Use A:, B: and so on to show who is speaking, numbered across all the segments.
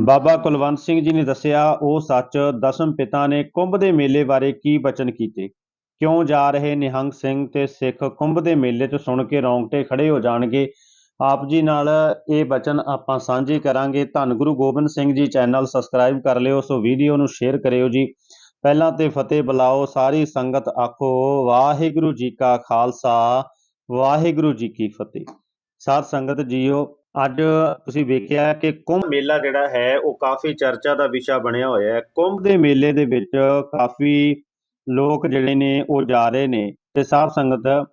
A: ਬਾਬਾ ਕੁਲਵੰਤ ਸਿੰਘ ਜੀ ਨੇ ਦੱਸਿਆ, ਉਹ ਸੱਚ ਦਸਮ ਪਿਤਾ ਨੇ ਕੁੰਭ ਦੇ ਮੇਲੇ ਬਾਰੇ ਕੀ ਬਚਨ ਕੀਤੇ? ਕਿਉਂ ਜਾ ਰਹੇ ਨਿਹੰਗ ਸਿੰਘ ਤੇ ਸਿੱਖ ਕੁੰਭ ਦੇ ਮੇਲੇ 'ਚ ਸੁਣ ਕੇ ਰੌਂਗਟੇ ਖੜੇ ਹੋ ਜਾਣਗੇ? ਆਪ ਜੀ ਨਾਲ ਇਹ ਬਚਨ ਆਪਾਂ ਸਾਂਝੇ ਕਰਾਂਗੇ। ਧੰਨ ਗੁਰੂ ਗੋਬਿੰਦ ਸਿੰਘ ਜੀ, ਚੈਨਲ ਸਬਸਕ੍ਰਾਈਬ ਕਰ ਲਿਓ, ਸੋ ਵੀਡੀਓ ਨੂੰ ਸ਼ੇਅਰ ਕਰਿਓ ਜੀ। ਪਹਿਲਾਂ ਤੇ ਫਤਿਹ ਬੁਲਾਓ, ਸਾਰੀ ਸੰਗਤ ਆਖੋ, ਵਾਹਿਗੁਰੂ ਜੀ ਕਾ ਖਾਲਸਾ, ਵਾਹਿਗੁਰੂ ਜੀ ਕੀ ਫਤਿਹ। ਸਾਧ ਸੰਗਤ ਜੀਓ ਅੱਜ ਤੁਸੀਂ ਵੇਖਿਆ ਕਿ ਕੁੰਭ ਮੇਲਾ ਜਿਹੜਾ ਹੈ ਉਹ ਕਾਫੀ ਚਰਚਾ ਦਾ ਵਿਸ਼ਾ ਬਣਿਆ ਹੋਇਆ ਹੈ। ਕੁੰਭ ਦੇ ਮੇਲੇ ਦੇ ਵਿੱਚ ਕਾਫੀ ਲੋਕ ਜਿਹੜੇ ਨੇ ਉਹ ਜਾ ਰਹੇ ਨੇ ਤੇ ਸਾਧ ਸੰਗਤ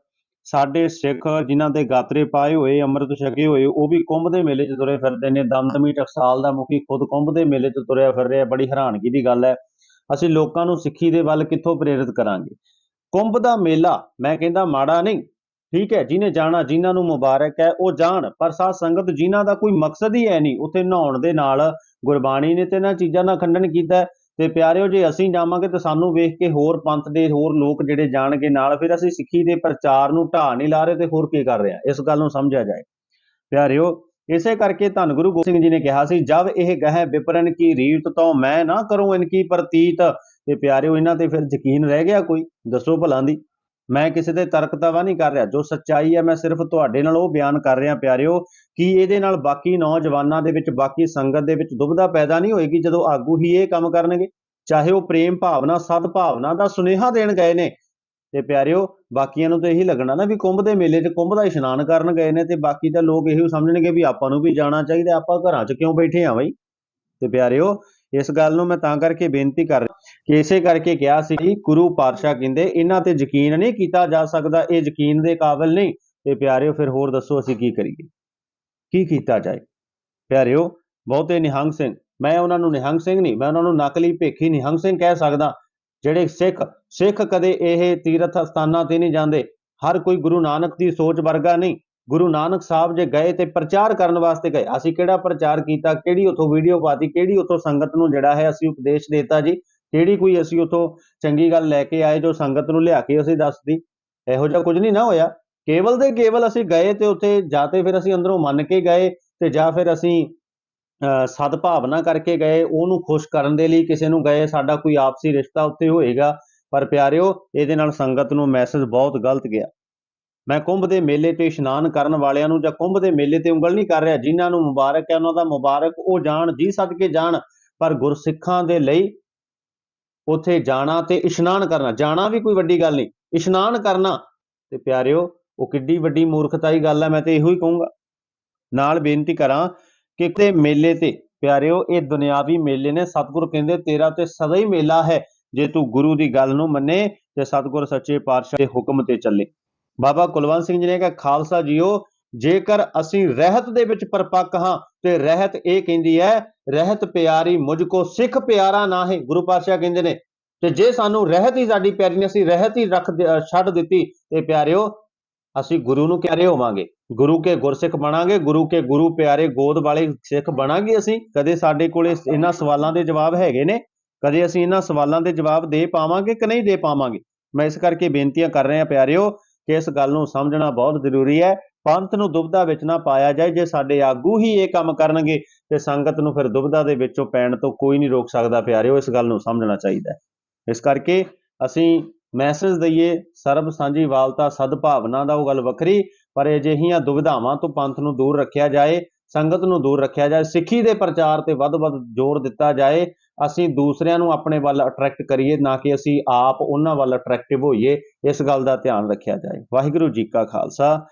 A: ਸਾਡੇ ਸਿੱਖ ਜਿਨ੍ਹਾਂ ਦੇ ਗਾਤਰੇ ਪਾਏ ਹੋਏ ਅੰਮ੍ਰਿਤ ਛਕੇ ਹੋਏ ਉਹ ਵੀ ਕੁੰਭ ਦੇ ਮੇਲੇ 'ਚ ਤੁਰੇ ਫਿਰਦੇ ਨੇ। ਦਮਦਮੀ ਟਕਸਾਲ ਦਾ ਮੁਖੀ ਖੁਦ ਕੁੰਭ ਦੇ ਮੇਲੇ 'ਚ ਤੁਰਿਆ ਫਿਰ ਰਿਹਾ ਬੜੀ ਹੈਰਾਨਗੀ ਦੀ ਗੱਲ ਹੈ। ਅਸੀਂ ਲੋਕਾਂ ਨੂੰ ਸਿੱਖੀ ਦੇ ਵੱਲ ਕਿੱਥੋਂ ਪ੍ਰੇਰਿਤ ਕਰਾਂਗੇ? ਕੁੰਭ ਦਾ ਮੇਲਾ ਮੈਂ ਕਹਿੰਦਾ ਮਾੜਾ ਨਹੀਂ ਠੀਕ ਹੈ, ਜਿਹਨੇ ਜਾਣਾ ਜਿਨ੍ਹਾਂ ਨੂੰ ਮੁਬਾਰਕ ਹੈ, ਉਹ ਜਾਣ। ਪਰ ਸਾਧ ਸੰਗਤ ਜਿਨ੍ਹਾਂ ਦਾ ਕੋਈ ਮਕਸਦ ਹੀ ਹੈ ਨਹੀਂ, ਉੱਥੇ ਨਹਾਉਣ ਦੇ ਨਾਲ ਗੁਰਬਾਣੀ ਨੇ ਤੇ ਇਹਨਾਂ ਚੀਜ਼ਾਂ ਦਾ ਖੰਡਨ ਕੀਤਾ ਤੇ ਪਿਆਰਿਓ, ਜੇ ਅਸੀਂ ਜਾਵਾਂਗੇ ਤਾਂ ਸਾਨੂੰ ਵੇਖ ਕੇ ਹੋਰ ਪੰਥ ਦੇ ਹੋਰ ਲੋਕ ਜਿਹੜੇ ਜਾਣਗੇ ਨਾਲ, ਫਿਰ ਅਸੀਂ ਸਿੱਖੀ ਦੇ ਪ੍ਰਚਾਰ ਨੂੰ ਢਾਹ ਨਹੀਂ ਲਾ ਰਹੇ ਤੇ ਹੋਰ ਕੀ ਕਰ ਰਹੇ ਆ ਇਸ ਗੱਲ ਨੂੰ ਸਮਝਿਆ ਜਾਏ। ਪਿਆਰਿਓ, ਇਸੇ ਕਰਕੇ ਧੰਨ ਗੁਰੂ ਗੋਬਿੰਦ ਸਿੰਘ ਜੀ ਨੇ ਕਿਹਾ ਸੀ ਜਦ ਇਹ ਗਹਿ ਵਿਪਰਨ ਕੀ ਰੀਤ ਤੋਂ ਮੈਂ ਨਾ ਕਰੂੰ ਇਨਕੀ ਪ੍ਰਤੀਤ? ਤੇ ਪਿਆਰਿਓ, ਇਹਨਾਂ ਤੇ ਫਿਰ ਯਕੀਨ ਰਹਿ ਗਿਆ ਕੋਈ। ਦੱਸੋ ਭਲਾਂ ਦੀ। ਮੈਂ ਕਿਸੇ ਦੇ ਤਰਕ ਤਰਕਤਾਵਾ ਨਹੀਂ ਕਰ ਰਿਹਾ। ਜੋ ਸੱਚਾਈ ਹੈ, ਮੈਂ ਸਿਰਫ ਤੁਹਾਡੇ ਨਾਲ ਉਹ ਬਿਆਨ ਕਰ ਰਿਹਾ, ਪਿਆਰਿਓ, ਕਿ ਇਹਦੇ ਨਾਲ ਬਾਕੀ ਨੌਜਵਾਨਾਂ ਦੇ ਵਿੱਚ, ਬਾਕੀ ਸੰਗਤ ਦੇ ਵਿੱਚ ਦੁਬਧਾ ਪੈਦਾ ਨਹੀਂ ਹੋਏਗੀ ਜਦੋਂ ਆਗੂ ਹੀ ਇਹ ਕੰਮ ਕਰਨਗੇ? ਚਾਹੇ ਉਹ ਪ੍ਰੇਮ ਭਾਵਨਾ, ਸਦ ਭਾਵਨਾ ਦਾ ਸੁਨੇਹਾ ਦੇਣ ਗਏ ਨੇ। ਤੇ ਪਿਆਰਿਓ, ਬਾਕੀਆਂ ਨੂੰ ਤਾਂ ਇਹੀ ਲੱਗਣਾ ਨਾ ਵੀ ਕੁੰਭ ਦੇ ਮੇਲੇ 'ਚ ਕੁੰਭ ਦਾ ਇਸ਼ਨਾਨ ਕਰਨ ਗਏ ਨੇ ਤੇ ਬਾਕੀ ਤਾਂ ਲੋਕ ਇਹੋ ਸਮਝਣਗੇ ਵੀ ਆਪਾਂ ਨੂੰ ਵੀ ਜਾਣਾ ਚਾਹੀਦਾ, ਆਪਾਂ ਘਰਾਂ 'ਚ ਕਿਉਂ ਬੈਠੇ ਆ ਬਈ? ਤੇ ਪਿਆਰਿਓ ਇਸ ਗੱਲ ਨੂੰ ਮੈਂ ਤਾਂ ਕਰਕੇ ਬੇਨਤੀ ਕਰ ਕਿ ਇਸੇ ਕਰਕੇ ਕਿਹਾ ਸੀ ਗੁਰੂ ਪਾਤਸ਼ਾਹ ਕਹਿੰਦੇ, ਇਹਨਾਂ ਤੇ ਯਕੀਨ ਨਹੀਂ ਕੀਤਾ ਜਾ ਸਕਦਾ, ਇਹ ਯਕੀਨ ਦੇ ਕਾਬਿਲ ਨਹੀਂ। ਤੇ ਪਿਆਰਿਓ, ਫਿਰ ਹੋਰ ਦੱਸੋ ਅਸੀਂ ਕੀ ਕਰੀਏ? ਕੀ ਕੀਤਾ ਜਾਏ? ਪਿਆਰਿਓ, ਬਹੁਤੇ ਨਿਹੰਗ ਸਿੰਘ, ਮੈਂ ਉਹਨਾਂ ਨੂੰ ਨਿਹੰਗ ਸਿੰਘ ਨਹੀਂ, ਮੈਂ ਉਹਨਾਂ ਨੂੰ ਨਕਲੀ ਭੇਖੀ ਨਿਹੰਗ ਸਿੰਘ ਕਹਿ ਸਕਦਾ, ਜਿਹੜੇ ਸਿੱਖ ਸਿੱਖ ਕਦੇ ਇਹ ਤੀਰਥ ਸਥਾਨਾਂ ਤੇ ਨਹੀਂ ਜਾਂਦੇ। ਹਰ ਕੋਈ ਗੁਰੂ ਨਾਨਕ ਦੀ ਸੋਚ ਵਰਗਾ ਨਹੀਂ। ਗੁਰੂ ਨਾਨਕ ਸਾਹਿਬ ਜੇ ਗਏ ਤੇ ਪ੍ਰਚਾਰ ਕਰਨ ਵਾਸਤੇ ਗਏ। ਅਸੀਂ ਕਿਹੜਾ ਪ੍ਰਚਾਰ ਕੀਤਾ? ਕਿਹੜੀ ਉਥੋਂ ਵੀਡੀਓ ਪਾਤੀ? ਕਿਹੜੀ ਉਥੋਂ ਸੰਗਤ ਨੂੰ ਜਿਹੜਾ ਹੈ ਅਸੀਂ ਉਪਦੇਸ਼ ਦੇਤਾ ਜੀ? ਕਿਹੜੀ ਕੋਈ ਅਸੀਂ ਉਥੋਂ ਚੰਗੀ ਗੱਲ ਲੈ ਕੇ ਆਏ ਜੋ ਸੰਗਤ ਨੂੰ ਲਿਆ ਕੇ ਅਸੀਂ ਦੱਸਦੀ ਇਹੋ ਜਿਹਾ ਕੁਝ ਨਹੀਂ ਨਾ ਹੋਇਆ। ਕੇਵਲ ਦੇ ਕੇਵਲ ਅਸੀਂ ਗਏ ਤੇ ਉੱਥੇ ਜਾ ਤੇ ਫਿਰ ਅਸੀਂ ਅੰਦਰੋਂ ਮੰਨ ਕੇ ਗਏ ਤੇ ਜਾਂ ਫਿਰ ਅਸੀਂ ਸਦਭਾਵਨਾ ਕਰਕੇ ਗਏ। ਉਹਨੂੰ ਖੁਸ਼ ਕਰਨ ਦੇ ਲਈ ਕਿਸੇ ਨੂੰ ਗਏ। ਸਾਡਾ ਕੋਈ ਆਪਸੀ ਰਿਸ਼ਤਾ ਉੱਤੇ ਹੋਏਗਾ। ਪਰ ਪਿਆਰਿਓ, ਇਹਦੇ ਨਾਲ ਸੰਗਤ ਨੂੰ ਮੈਸੇਜ ਬਹੁਤ ਗਲਤ ਗਿਆ। ਮੈਂ ਕੁੰਭ ਦੇ ਮੇਲੇ ਤੇ ਇਸ਼ਨਾਨ ਕਰਨ ਵਾਲਿਆਂ ਨੂੰ ਜਾਂ ਕੁੰਭ ਦੇ ਮੇਲੇ ਤੇ ਉਂਗਲ ਨਹੀਂ ਕਰ ਰਿਹਾ, ਜਿਨ੍ਹਾਂ ਨੂੰ ਮੁਬਾਰਕ ਹੈ, ਉਹਨਾਂ ਦਾ ਮੁਬਾਰਕ ਉਹ ਜਾਣ, ਜੀ ਸਦਕੇ ਜਾਣ, ਪਰ ਗੁਰਸਿੱਖਾਂ ਦੇ ਲਈ ਉੱਥੇ ਜਾਣਾ ਤੇ ਇਸ਼ਨਾਨ ਕਰਨਾ, ਜਾਣਾ ਵੀ ਕੋਈ ਵੱਡੀ ਗੱਲ ਨਹੀਂ, ਇਸ਼ਨਾਨ ਕਰਨਾ। ਤੇ ਪਿਆਰਿਓ, ਉਹ ਕਿੱਡੀ ਵੱਡੀ ਮੂਰਖਤਾਈ ਗੱਲ ਹੈ, ਮੈਂ ਤੇ ਇਹੋ ਹੀ ਕਹੂੰਗਾ। ਨਾਲ ਬੇਨਤੀ ਕਰਾਂ ਕਿ ਤੇ ਮੇਲੇ ਤੇ, ਪਿਆਰਿਓ, ਇਹ ਦੁਨਿਆਵੀ ਮੇਲੇ ਨੇ, ਸਤਿਗੁਰ ਕਹਿੰਦੇ ਤੇਰਾ ਤੇ ਸਦਾ ਹੀ ਮੇਲਾ ਹੈ, ਜੇ ਤੂੰ ਗੁਰੂ ਦੀ ਗੱਲ ਨੂੰ ਮੰਨੇ ਤੇ ਸਤਿਗੁਰ ਸੱਚੇ ਪਾਤਸ਼ਾਹ ਦੇ ਹੁਕਮ ਤੇ ਚੱਲੇ। ਬਾਬਾ ਕੁਲਵੰਤ ਸਿੰਘ ਜੀ ਨੇ ਕਿਹਾ, ਖਾਲਸਾ ਜੀਓ, ਜੇਕਰ ਅਸੀਂ ਰਹਿਤ ਦੇ ਵਿੱਚ ਪਰਪੱਕ ਹਾਂ, ਤੇ ਰਹਿਤ ਇਹ ਕਹਿੰਦੀ ਹੈ, ਰਹਿਤ ਪਿਆਰੀ ਮੁਝ ਕੋ ਸਿੱਖ ਪਿਆਰਾ ਨਾ ਹੈ ਗੁਰੂ ਪਾਤਸ਼ਾਹ ਕਹਿੰਦੇ ਨੇ, ਤੇ ਜੇ ਸਾਨੂੰ ਰਹਿਤ ਹੀ ਸਾਡੀ ਪਿਆਰੀ ਨੇ ਅਸੀਂ ਰਹਿਤ ਹੀ ਰੱਖ ਛੱਡ ਦਿੱਤੀ, ਤੇ ਪਿਆਰਿਓ, ਅਸੀਂ ਗੁਰੂ ਨੂੰ ਪਿਆਰੇ ਹੋਵਾਂਗੇ। ਗੁਰੂ ਕੇ ਗੁਰਸਿੱਖ ਬਣਾਂਗੇ, ਗੁਰੂ ਕੇ ਗੁਰੂ ਪਿਆਰੇ ਗੋਦ ਵਾਲੇ ਸਿੱਖ ਬਣਾਂਗੇ ਅਸੀਂ। ਕਦੇ ਸਾਡੇ ਕੋਲੇ ਇਹਨਾਂ ਸਵਾਲਾਂ ਦੇ ਜਵਾਬ ਹੈਗੇ ਨੇ? ਕਦੇ ਅਸੀਂ ਇਹਨਾਂ ਸਵਾਲਾਂ ਦੇ ਜਵਾਬ ਦੇ ਪਾਵਾਂਗੇ ਕਿ ਨਹੀਂ ਦੇ ਪਾਵਾਂਗੇ? ਮੈਂ ਇਸ ਕਰਕੇ ਬੇਨਤੀਆਂ ਕਰ ਰਿਹਾ ਪਿਆਰਿਓ ਕਿ ਇਸ ਗੱਲ ਨੂੰ ਸਮਝਣਾ ਬਹੁਤ ਜ਼ਰੂਰੀ ਹੈ। ਪੰਥ ਨੂੰ ਦੁਬਦਾ ਵਿੱਚ ਨਾ ਪਾਇਆ ਜਾਏ, ਜੇ ਸਾਡੇ ਆਗੂ ਹੀ ਇਹ ਕੰਮ ਕਰਨਗੇ, ਤੇ ਸੰਗਤ ਨੂੰ ਫਿਰ ਦੁਬਦਾ ਦੇ ਵਿੱਚੋਂ ਪੈਣ ਤੋਂ ਕੋਈ ਨਹੀਂ ਰੋਕ ਸਕਦਾ ਪਿਆਰਿਓ, ਇਸ ਗੱਲ ਨੂੰ ਸਮਝਣਾ ਚਾਹੀਦਾ ਇਸ ਕਰਕੇ ਅਸੀਂ ਮੈਸੇਜ ਦਈਏ, ਸਰਬ ਸਾਂਝੀ ਵਾਲਤਾ ਸਦਭਾਵਨਾ ਦਾ ਉਹ ਗੱਲ ਵੱਖਰੀ, ਪਰ ਅਜਿਹੀਆਂ ਦੁਵਿਧਾਵਾਂ ਤੋਂ ਪੰਥ ਨੂੰ ਦੂਰ ਰੱਖਿਆ ਜਾਏ, ਸੰਗਤ ਨੂੰ ਦੂਰ ਰੱਖਿਆ ਜਾਏ, ਸਿੱਖੀ ਦੇ ਪ੍ਰਚਾਰ ਤੇ ਵੱਧ-ਵੱਧ ਜ਼ੋਰ ਦਿੱਤਾ ਜਾਏ ਅਸੀਂ ਦੂਸਰਿਆਂ ਨੂੰ ਆਪਣੇ ਵੱਲ ਅਟਰੈਕਟ ਕਰੀਏ, ਨਾ ਕਿ ਅਸੀਂ ਆਪ ਉਹਨਾਂ ਵੱਲ ਅਟਰੈਕਟਿਵ ਹੋਈਏ, ਇਸ ਗੱਲ ਦਾ ਧਿਆਨ ਰੱਖਿਆ ਜਾਏ। ਵਾਹਿਗੁਰੂ ਜੀ ਕਾ ਖਾਲਸਾ।